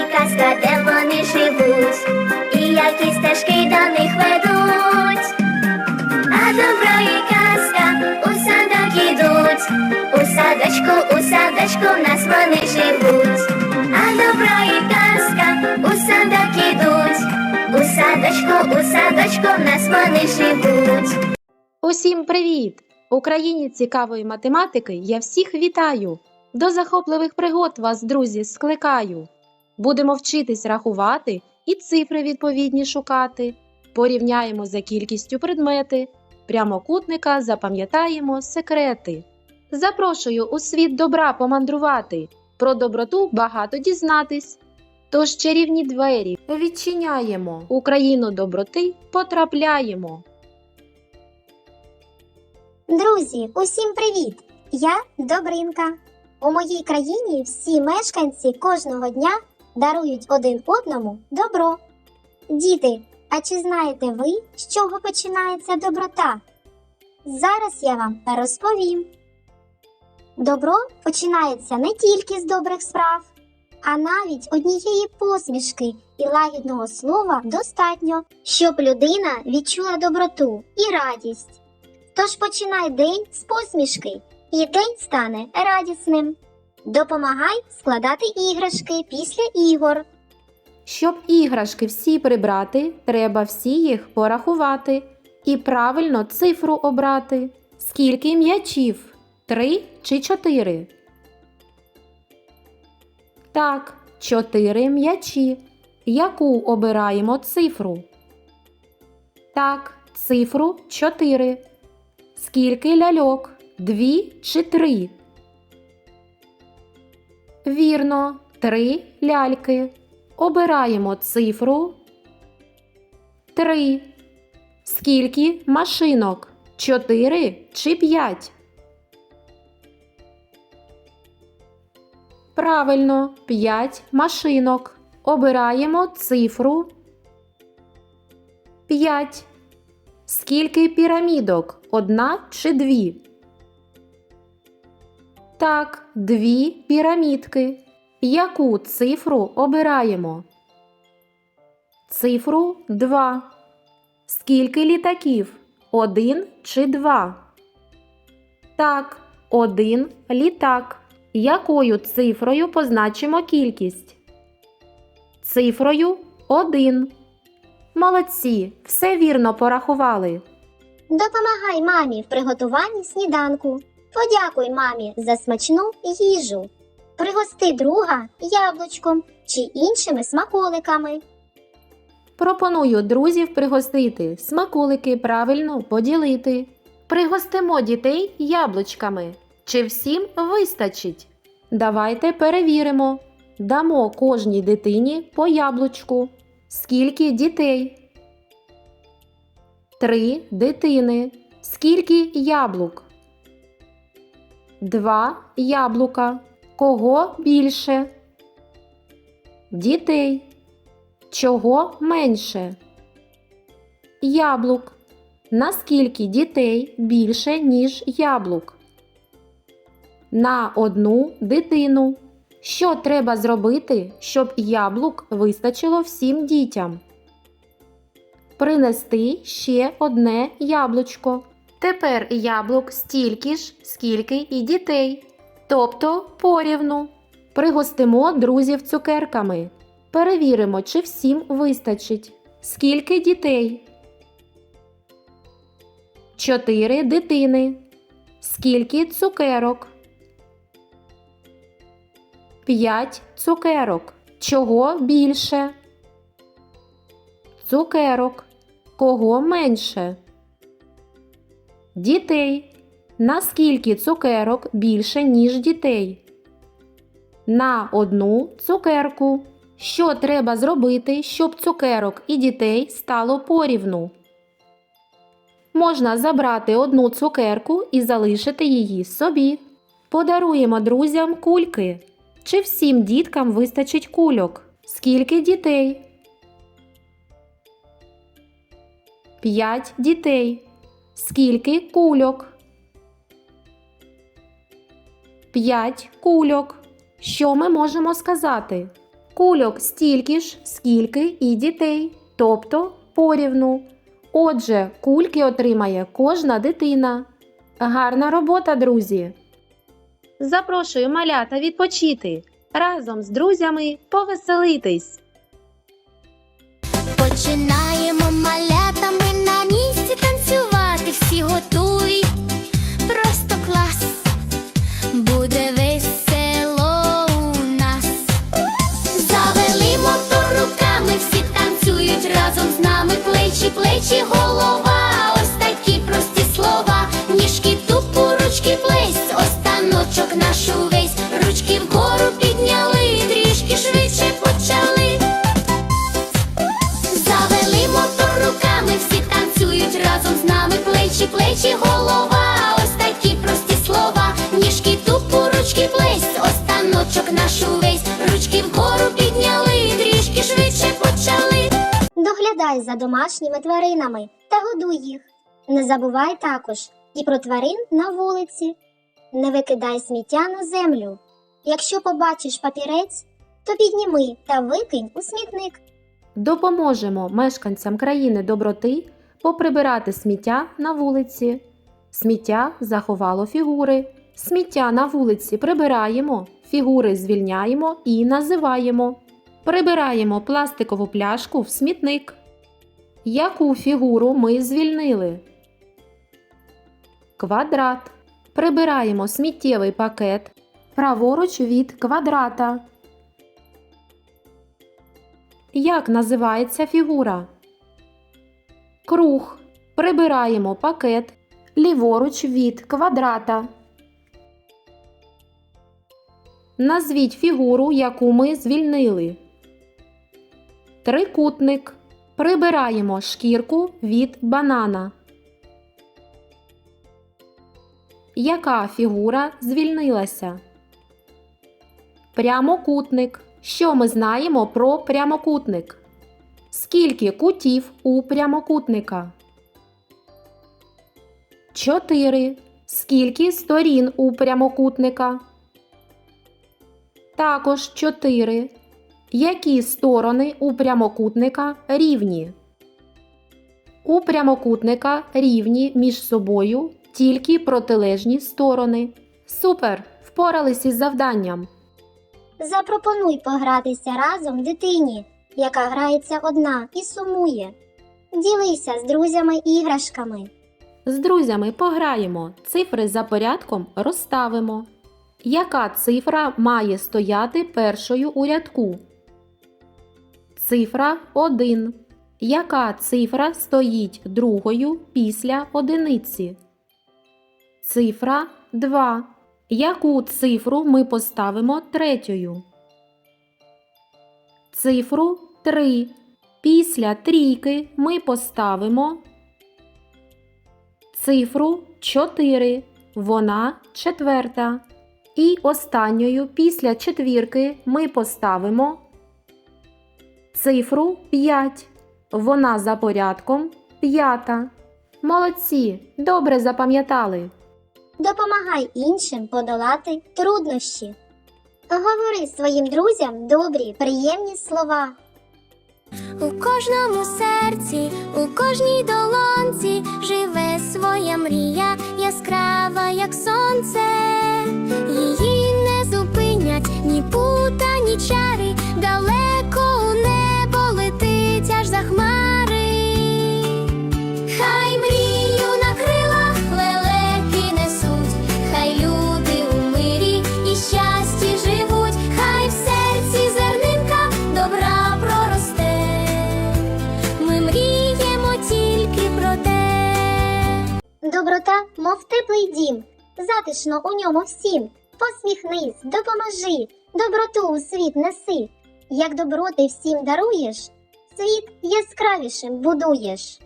і казка, де вони живуть, і які стежки до них ведуть. А добро і казка у садок ідуть, у садочку, у садочку в нас вони живуть. А добро і казка у садок ідуть, у садочку, у садочку в нас вони живуть. Усім привіт! У країні цікавої математики я всіх вітаю. До захопливих пригод вас, друзі, скликаю. Будемо вчитись рахувати і цифри відповідні шукати. Порівняємо за кількістю предмети. Прямокутника запам'ятаємо секрети. Запрошую у світ добра помандрувати, про доброту багато дізнатись. Тож чарівні двері відчиняємо, у країну доброти потрапляємо. Друзі, усім привіт! Я Добринка. У моїй країні всі мешканці кожного дня дарують один одному добро. Діти, а чи знаєте ви, з чого починається доброта? Зараз я вам розповім. Добро починається не тільки з добрих справ, а навіть однієї посмішки і лагідного слова достатньо, щоб людина відчула доброту і радість. Тож починай день з посмішки, і день стане радісним. Допомагай складати іграшки після ігор. Щоб іграшки всі прибрати, треба всі їх порахувати і правильно цифру обрати. Скільки м'ячів? Три чи чотири? Так, чотири м'ячі. Яку обираємо цифру? Так, цифру чотири. Скільки ляльок? Дві чи три? Вірно, три ляльки. Обираємо цифру 3. Скільки машинок? 4 чи 5? Правильно, 5 машинок. Обираємо цифру 5. Скільки пірамідок? Одна чи дві? Так, дві пірамідки. Яку цифру обираємо? Цифру 2. Скільки літаків? Один чи два? Так, один літак. Якою цифрою позначимо кількість? Цифрою 1. Молодці, все вірно порахували. Допомагай мамі в приготуванні сніданку. Подякуй мамі за смачну їжу. Пригости друга яблучком чи іншими смаколиками. Пропоную друзів пригостити, смаколики правильно поділити. Пригостимо дітей яблучками. Чи всім вистачить? Давайте перевіримо. Дамо кожній дитині по яблучку. Скільки дітей? Три дитини. Скільки яблук? Два яблука. Кого більше? Дітей. Чого менше? Яблук. Наскільки дітей більше, ніж яблук? На одну дитину. Що треба зробити, щоб яблук вистачило всім дітям? Принести ще одне яблучко. Тепер яблук стільки ж, скільки і дітей. Тобто порівну. Пригостимо друзів цукерками. Перевіримо, чи всім вистачить. Скільки дітей? Чотири дитини. Скільки цукерок? П'ять цукерок. Чого більше? Цукерок. Кого менше? Дітей. Наскільки цукерок більше, ніж дітей? На одну цукерку. Що треба зробити, щоб цукерок і дітей стало порівну? Можна забрати одну цукерку і залишити її собі. Подаруємо друзям кульки. Чи всім діткам вистачить кульок? Скільки дітей? П'ять дітей. Скільки кульок? П'ять кульок. Що ми можемо сказати? Кульок стільки ж, скільки і дітей, тобто порівну. Отже, кульки отримає кожна дитина. Гарна робота, друзі! Запрошую малята відпочити. Разом з друзями повеселитись. Починаємо Доглядай за домашніми тваринами та годуй їх. Не забувай також і про тварин на вулиці. Не викидай сміття на землю. Якщо побачиш папірець, то підніми та викинь у смітник. Допоможемо мешканцям країни доброти поприбирати сміття на вулиці. Сміття заховало фігури. Сміття на вулиці прибираємо, фігури звільняємо і називаємо. Прибираємо пластикову пляшку в смітник. Яку фігуру ми звільнили? Квадрат. Прибираємо сміттєвий пакет праворуч від квадрата. Як називається фігура? Круг. Прибираємо пакет ліворуч від квадрата. Назвіть фігуру, яку ми звільнили. Трикутник. Прибираємо шкірку від банана. Яка фігура звільнилася? Прямокутник. Що ми знаємо про прямокутник? Скільки кутів у прямокутника? Чотири. Скільки сторін у прямокутника? Також чотири. Які сторони у прямокутника рівні? У прямокутника рівні між собою тільки протилежні сторони. Супер! Впорались із завданням. Запропонуй погратися разом дитині, яка грається одна і сумує. Ділися з друзями іграшками. З друзями пограємо, цифри за порядком розставимо. Яка цифра має стояти першою у рядку? Цифра 1. Яка цифра стоїть другою після одиниці? Цифра 2. Яку цифру ми поставимо третьою? Цифру 3. Після трійки ми поставимо цифру 4. Вона четверта. І останньою після четвірки ми поставимо цифру 5. Вона за порядком п'ята. Молодці! Добре запам'ятали. Допомагай іншим подолати труднощі. Говори своїм друзям добрі, приємні слова. У кожному серці, у кожній долонці живе своя мрія, яскрава, як сонце. Її не зупинять ні пута, ні чари. Доброта, мов теплий дім, затишно у ньому всім. Посміхнись, допоможи, доброту у світ неси. Як добро ти всім даруєш, світ яскравішим будуєш.